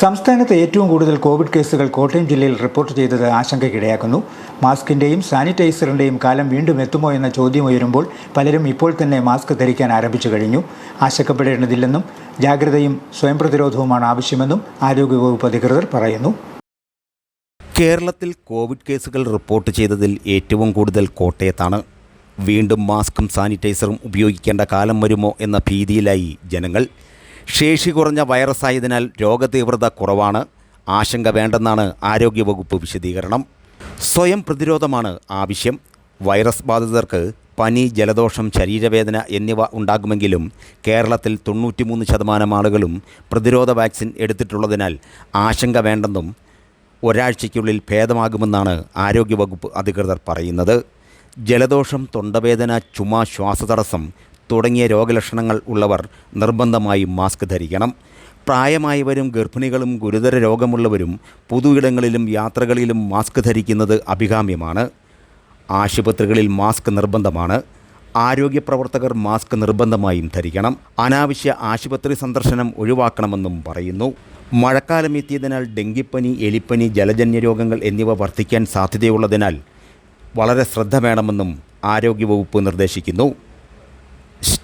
സംസ്ഥാനത്ത് ഏറ്റവും കൂടുതൽ കോവിഡ് കേസുകൾ കോട്ടയം ജില്ലയിൽ റിപ്പോർട്ട് ചെയ്തത് ആശങ്കയ്ക്കിടയാക്കുന്നു. മാസ്കിന്റെയും സാനിറ്റൈസറിന്റെയും കാലം വീണ്ടും എത്തുമോ എന്ന ചോദ്യം ഉയരുമ്പോൾ പലരും ഇപ്പോൾ തന്നെ മാസ്ക് ധരിക്കാൻ ആരംഭിച്ചു കഴിഞ്ഞു. ആശങ്കപ്പെടേണ്ടതില്ലെന്നും ജാഗ്രതയും സ്വയം പ്രതിരോധവുമാണ് ആവശ്യമെന്നും ആരോഗ്യവകുപ്പ് അധികൃതർ പറയുന്നു. കേരളത്തിൽ കോവിഡ് കേസുകൾ റിപ്പോർട്ട് ചെയ്തതിൽ ഏറ്റവും കൂടുതൽ കോട്ടയത്താണ്. വീണ്ടും മാസ്കും സാനിറ്റൈസറും ഉപയോഗിക്കേണ്ട കാലം വരുമോ എന്ന ഭീതിയിലായി ജനങ്ങൾ. ശേഷി കുറഞ്ഞ വൈറസായതിനാൽ രോഗതീവ്രത കുറവാണ്. ആശങ്ക വേണ്ടെന്നാണ് ആരോഗ്യവകുപ്പ് വിശദീകരണം. സ്വയം പ്രതിരോധമാണ് ആവശ്യം. വൈറസ് ബാധിതർക്ക് പനി ജലദോഷം ശരീരവേദന എന്നിവ ഉണ്ടാകുമെങ്കിലും കേരളത്തിൽ തൊണ്ണൂറ്റിമൂന്ന് ശതമാനം ആളുകളും പ്രതിരോധ വാക്സിൻ എടുത്തിട്ടുള്ളതിനാൽ ആശങ്ക വേണ്ടെന്നും ഒരാഴ്ചയ്ക്കുള്ളിൽ ഭേദമാകുമെന്നാണ് ആരോഗ്യവകുപ്പ് അധികൃതർ പറയുന്നത്. ജലദോഷം തൊണ്ടവേദന ചുമ ശ്വാസതടസ്സം തുടങ്ങിയ രോഗലക്ഷണങ്ങൾ ഉള്ളവർ നിർബന്ധമായും മാസ്ക് ധരിക്കണം. പ്രായമായവരും ഗർഭിണികളും ഗുരുതര രോഗമുള്ളവരും പൊതുയിടങ്ങളിലും യാത്രകളിലും മാസ്ക് ധരിക്കുന്നത് അഭികാമ്യമാണ്. ആശുപത്രികളിൽ മാസ്ക് നിർബന്ധമാണ്. ആരോഗ്യ പ്രവർത്തകർ മാസ്ക് നിർബന്ധമായും ധരിക്കണം. അനാവശ്യ ആശുപത്രി സന്ദർശനം ഒഴിവാക്കണമെന്നും പറയുന്നു. മഴക്കാലം എത്തിയതിനാൽ ഡെങ്കിപ്പനി എലിപ്പനി ജലജന്യ രോഗങ്ങൾ എന്നിവ വർദ്ധിക്കാൻ സാധ്യതയുള്ളതിനാൽ വളരെ ശ്രദ്ധ വേണമെന്നും ആരോഗ്യവകുപ്പ് നിർദ്ദേശിക്കുന്നു.